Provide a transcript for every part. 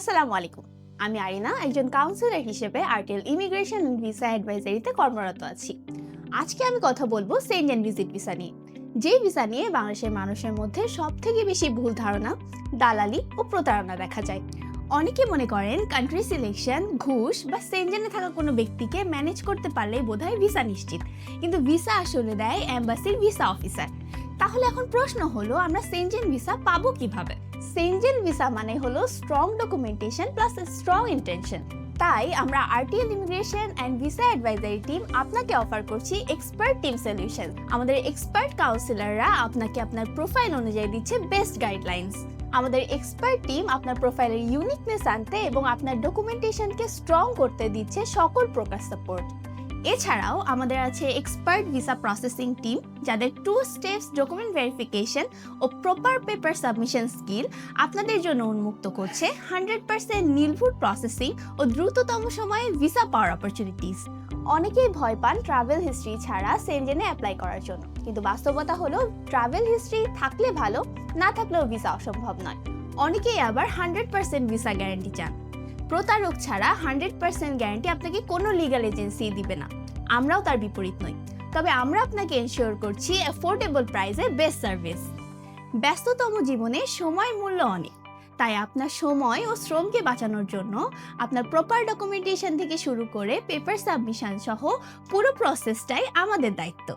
আসসালামু আলাইকুম। আমি আরিনা, একজন কাউন্সিলর হিসেবে আরটিএল ইমিগ্রেশন অ্যান্ড ভিসা অ্যাডভাইজারিতে কর্মরত আছি। আজকে আমি কথা বলব সেন্জেন ভিজিট ভিসা নিয়ে। যে ভিসা নিয়ে বাংলাদেশের মানুষের মধ্যে সব থেকে বেশি ভুল ধারণা, দালালি ও প্রতারণা দেখা যায়। অনেকে মনে করেন কান্ট্রি সিলেকশন ঘুষ বা সেনজেনে থাকা কোনো ব্যক্তিকে ম্যানেজ করতে পারলেই বোধহয় ভিসা নিশ্চিত। কিন্তু ভিসা আসলে দেয় অ্যাম্বাসির ভিসা অফিসার তাহলে এখন প্রশ্ন হলো, আমরা সেনজেন ভিসা পাবো কীভাবে? সেনজেন ভিসা মানে হলো strong documentation plus strong intention তাই আমরা RTL immigration and visa advisory team আপনাকে অফার করছি এক্সপার্ট টিম সলিউশন আমাদের এক্সপার্ট কাউন্সিলররা আপনাকে আপনার প্রোফাইল অনুযায়ী দিচ্ছে বেস্ট গাইডলাইন্স আমাদের এক্সপার্ট টিম আপনার প্রোফাইলের ইউনিকনেস আনতে এবং আপনার ডকুমেন্টেশনকে স্ট্রং করতে দিচ্ছে সকল প্রকার সাপোর্ট এছাড়াও আমাদের আছে এক্সপার্ট ভিসা প্রসেসিং টিম যাদের টু স্টেপস ডকুমেন্ট ভেরিফিকেশন ও প্রপার পেপার সাবমিশন স্কিল আপনাদের জন্য উন্মুক্ত করছে হান্ড্রেড পার্সেন্ট নির্ভুল প্রসেসিং ও দ্রুততম সময়ে ভিসা পাওয়ার অপরচুনিটিস অনেকেই ভয় পান ট্রাভেল হিস্ট্রি ছাড়া সেনজেনে অ্যাপ্লাই করার জন্য। কিন্তু বাস্তবতা হলো ট্রাভেল হিস্ট্রি থাকলে ভালো, না থাকলেও ভিসা অসম্ভব নয়। অনেকেই আবার হান্ড্রেড পার্সেন্ট ভিসা গ্যারান্টি চান। প্রতারক ছাড়া হান্ড্রেড পার্সেন্ট গ্যারান্টি আপনাকে কোনো লিগাল এজেন্সি দিবে না। আমরাও তার বিপরীত নই। তবে আমরা আপনাকে এনশিওর করছি অ্যাফোর্ডেবল প্রাইসে বেস্ট সার্ভিস ব্যস্ততম জীবনে সময় মূল্য অনেক। তাই আপনার সময় ও শ্রমকে বাঁচানোর জন্য আপনার প্রপার ডকুমেন্টেশন থেকে শুরু করে পেপার সাবমিশন সহ পুরো প্রসেসটাই আমাদের দায়িত্ব।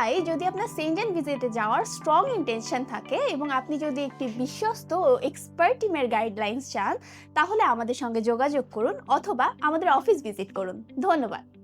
তাই যদি আপনার সেন্ট ভিজিটে যাওয়ার স্ট্রং ইন্টেনশন থাকে এবং আপনি যদি একটি বিশ্বস্ত ও এক্সপার্ট টিমের গাইডলাইন্স চান, তাহলে আমাদের সঙ্গে যোগাযোগ করুন অথবা আমাদের অফিস ভিজিট করুন। ধন্যবাদ।